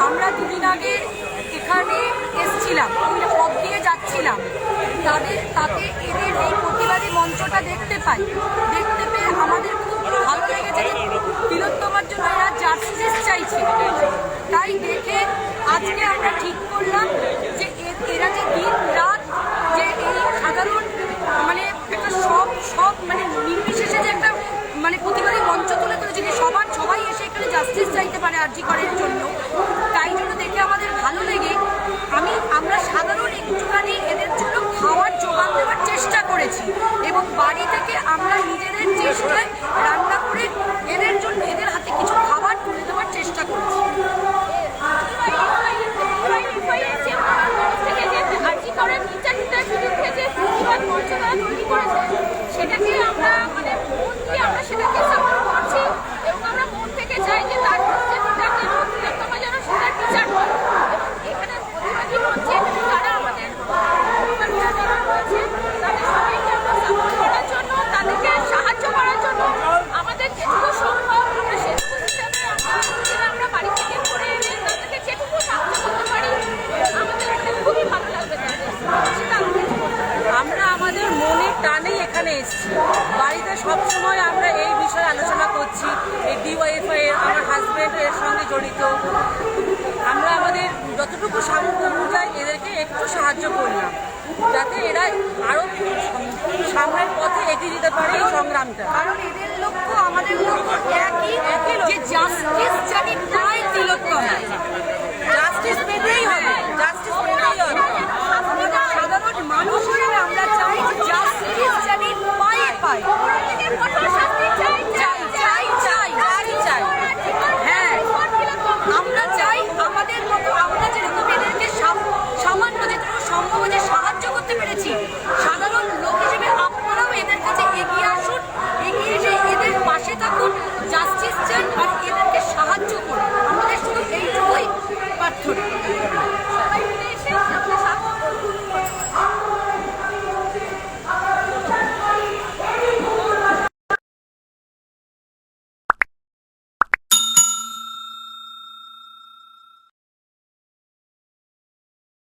আমরা দুদিন আগে এখানে এসছিলাম, ওই পথ দিয়ে যাচ্ছিলাম। তাদের, তাতে এদের এই প্রতিবাদী মঞ্চটা দেখতে পাই দেখতে পেয়ে আমাদের খুব ভালো লেগেছে যে তিলোত্তমার জন্য এরা জাস্টিস চাইছে তাই দেখে আজকে আমরা ঠিক করলাম যে এ- এরা যে দিন রাত যে এই সাধারণ মানে একটা সব সব মানে নির্বিশেষে যে একটা মানে প্রতিবাদী মঞ্চ তুলে ধরেছে যে সবার সবাই এসে এখানে জাস্টিস চাইতে পারে আর্জি করার জন্য। তাই জন্য দেখে আমাদের ভালো লেগে আমি, আমরা সাধারণ একটুখানি এদের জন্য খাওয়ার জোগান দেওয়ার চেষ্টা করেছি। এবং বাড়ি থেকে আমরা নিজেদের চেষ্টায় রান্না করে এদের জন্য, এদের হাতে কিছু খাবার তুলে দেওয়ার চেষ্টা করেছি। সেটাকে আমরা মানে আমরা সেটাকে সাপোর্ট করছি এবং আমরা মন থেকে চাই যে তার যে পিতাকে এবং তিলোত্তমা যেন সেটার বিচার হয় এবং এখানে প্রতিবাদী মঞ্চে যারা আমাদের পরিবার যারা রয়েছে তাদের সবাইকে আমরা সাপোর্ট করার জন্য তাদেরকে সাহায্য করার জন্য আমাদের যেটুকু সম্ভব আমরা সেটুকু হিসাবে আমরা যেটা আমরা বাড়ি থেকে করে এনে তাদেরকে যেটুকু সাহায্য করতে পারি আমাদের মানে খুবই ভালো লাগবে তাদের সেটা আমাদের আমরা আমাদের মনের টানেই এখানে এসেছি। বাড়িতে সবসময় আমরা এই বিষয়ে আলোচনা করছি এই ডিওয়াইফআই এর আমার হাজব্যান্ড এর সঙ্গে জড়িত। আমরা আমাদের যতটুকু সামর্থ্য অনুযায়ী এদেরকে একটু সাহায্য করলাম যাতে এরা আরও সামনের পথে এগিয়ে দিতে পারে এই সংগ্রামটা। কারণ এদের লক্ষ্য আমাদের লক্ষ্য একই একই যে করতে পেরেছি।